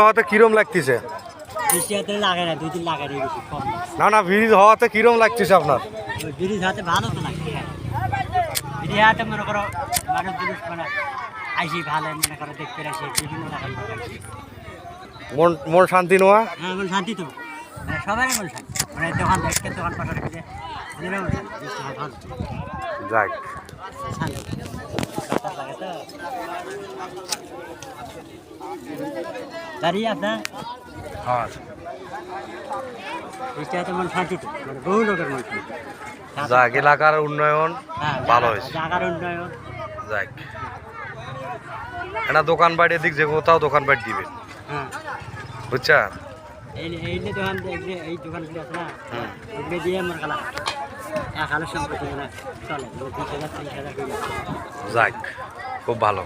হওয়াতে কিরম লাগতেছে? বৃষ্টি না না ব্রিজ হওয়াতে কিরম লাগতেছে আপনার? ব্রিজ হাতে ভালো তো লাগে ব্রিজ হাতে মনে করো মানুষ জিনিস মানে আইসি ভালো মনে করো দেখতে আসে বিভিন্ন রকম লোক আসে। মন মন শান্তি নেওয়া হ্যাঁ মন শান্তি তো। মানে সবারই মন শান্তি। মানে দোকান দেখতে দোকান বৃষ্টি হয় যাক। শান্তি আপনার হ্যাঁ। মন শান্তি মানে বহু লোকের মন যাক এলাকার উন্নয়ন হ্যাঁ, ভালো হয়েছে। উন্নয়ন। যাক। এটা দোকান বাড়ি দিক যে কোথাও দোকান বাড়ি দিবেন হ্যাঁ। বুঝছা? এই এই দোকান এই দোকানগুলো আছে না? হুম। দিয়ে আমার খালা এক হাজার সম্পত্তি চলে বিশ হাজার ত্রিশ হাজার করে যাক খুব ভালো।